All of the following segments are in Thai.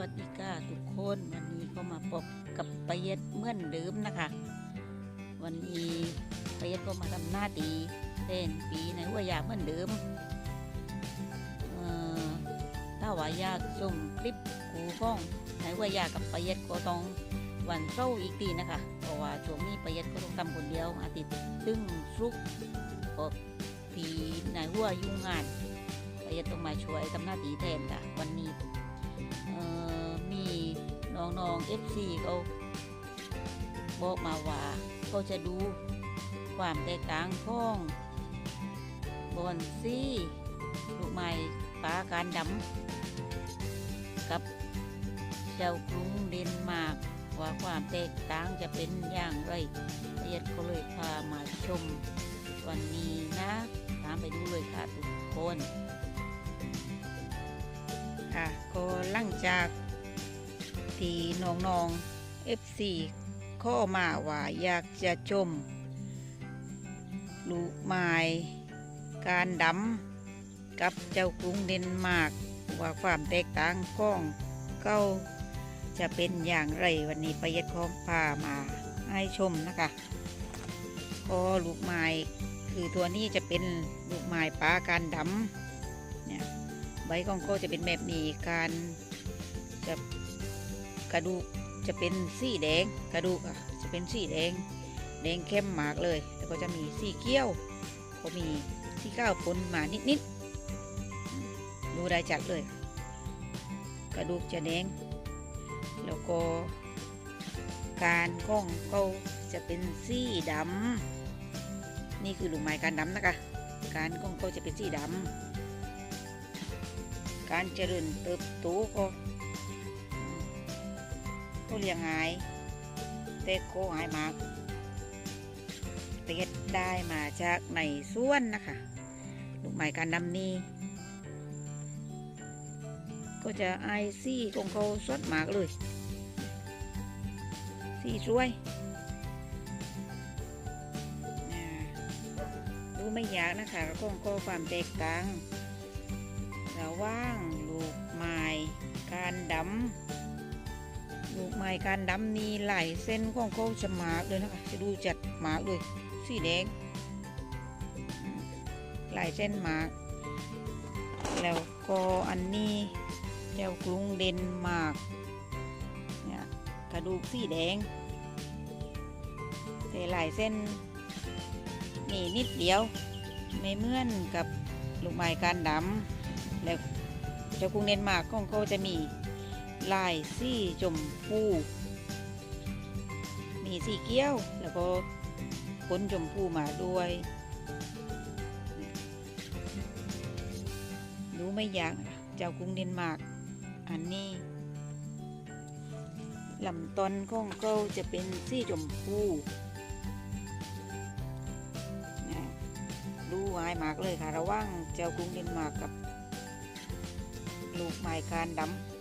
วัสดีค่ะทุกคนวันนี้ก็มาพบกับปเย็ดเมื่อนเดิมนะคะ วันนี้ปเย็ดก็มาทำหน้าตีเต้นปีในหัวยาเมื่อนเดิมถ้าว่าอยากชมคลิปกูก้องในหัวยากับปเย็ดก็ต้องวันเสาร์อีกทีนะคะเพราะว่าช่วงนี้ปเย็ดก็ต้องทำคนเดียวอาทิตย์ตึงสุกร์ก็ปีในหัวยุ่งงานปเย็ดต้องมาช่วยทำหน้าตีแทนค่ะวันนี้ มีน้องๆ FC เขาบอกมาว่าเขาจะดูความแตกต่างของบอนซี่ลูกไม้ปลาการดำกับเจ้ากรุงเดนมาร์กว่าความแตกต่างจะเป็นอย่างไรละเอียดก็เลยพามาชมวันนี้นะ ตามไปดูเลยค่ะทุกคน ลังจากที่น้องๆ FC ข้อมาว่าอยากจะชมลูกไม้การดำกับเจ้ากรุงเดนมาร์กว่าความแตกต่างของเก้าจะเป็นอย่างไรวันนี้ประยัดของพามาให้ชมนะคะก็ลูกไม้คือตัวนี้จะเป็นลูกไม้ปลาการดำเนี่ยใบของโกจะเป็นแบบนี้การ จะกระดูกจะเป็นสีแดงกระดูกอะจะเป็นสีแดงแดงเข้มมากเลย แล้วก็จะมีสีเกี้ยว ก็มีสีก้าวปนมานิดๆอืมดูได้จัดเลย กระดูกจะแดง แล้วก็การก้องเขาจะเป็นสีดำนี่คือลูกไม้การดำนะคะ การก้องเขาจะเป็นสีดำการเจริญเติบโตก็ เลี้ยงง่ายแต่ก็ง่ายมากเต็ดได้มาจากในส่วนนะคะลูกไม้การดำนี้ ก็จะไอซี่ของเขาสดมากเลยสีสวยดูไม่ยากนะคะของก็ความแตกต่างระว่างลูกไม้การดำ ลูกไม้การดำนี่หลายเส้นของเขาจะหมากเลยนะคะจะดูจัดหมากเลยสีแดงหลายเส้นหมาก แล้วก็อันนี้เจ้ากรุงเดนมาร์กเนี่ยกระดูกสีแดงแต่หลายเส้นมีนิดเดียวไม่เหมือนกับลูกไม้การดำแล้วเจ้ากรุงเดนมาร์กของเขาจะมี ลายสีชมพู มีสีเกี้ยว แล้วก็ขนชมพูมาด้วยดูไม่ยากนะเจ้ากรุงเดนมาร์กอันนี้ลำต้นของเขาจะเป็นสีชมพูนะดูง่ายมากเลยค่ะ ระว่างเจ้ากรุงเดนมาร์กกับลูกไม้การดำ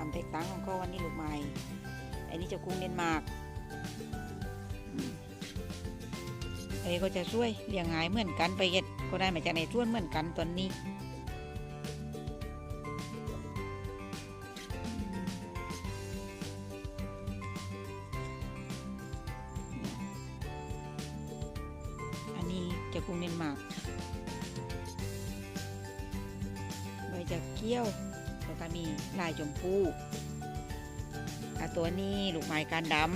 ความแตกต่างของเขาวันนี้ลูกไม้อันนี้เจะกรุงเดนมาร์กอืมอันนี้ก็จะช่วยเลี้ยงง่ายเหมือนกันไปเย็ดก็ได้มาจากในท้วนเหมือนกันตอนนี้อันนี้เจะกรุงเดนมาร์กใบจะเกี้ยว ก็มีลายชมพูอะตัวนี้ลูกไม้การดำ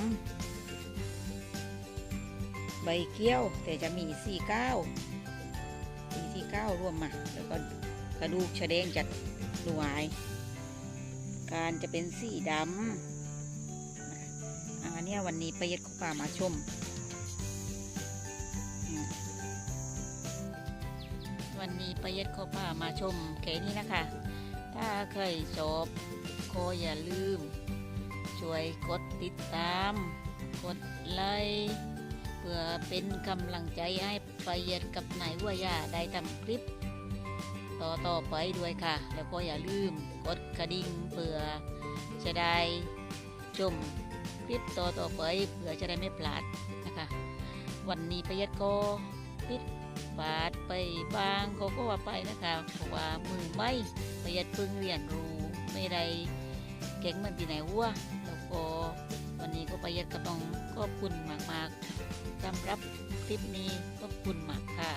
ใบเกี้ยว แต่จะมีสี่เก้ามีสี่เก้ารวมมา แล้วก็กระดูกแสดงจัดลวายการจะเป็นสีดำอ่าเนี่ยวันนี้ประยัดเขาพามาชม วันนี้ประยัดเขาพามาชมแค่นี้นะคะ ถ้าเคยชอบก็อย่าลืม ช่วยกดติดตาม กดไลค์เพื่อเป็นกำลังใจให้ประยัดกับนายวัวยาได้ทำคลิป ต่อต่อไปด้วยค่ะ แล้วก็อย่าลืมกดกระดิ่งเพื่อจะได้ชมคลิปต่อต่อไปเพื่อจะได้ไม่พลาดนะคะ วันนี้ประยัดก็ ปิดบาดไปบางเขาก็ว่าไปนะคะเพราะว่ามือไม่ประหยัดเพิ่งเรียนรู้ไม่ได้เก่งมันปีไหนวัวแล้วก็วันนี้ก็ประหยัดก็ต้องขอบคุณมากๆสำหรับคลิปนี้ขอบคุณมากค่ะ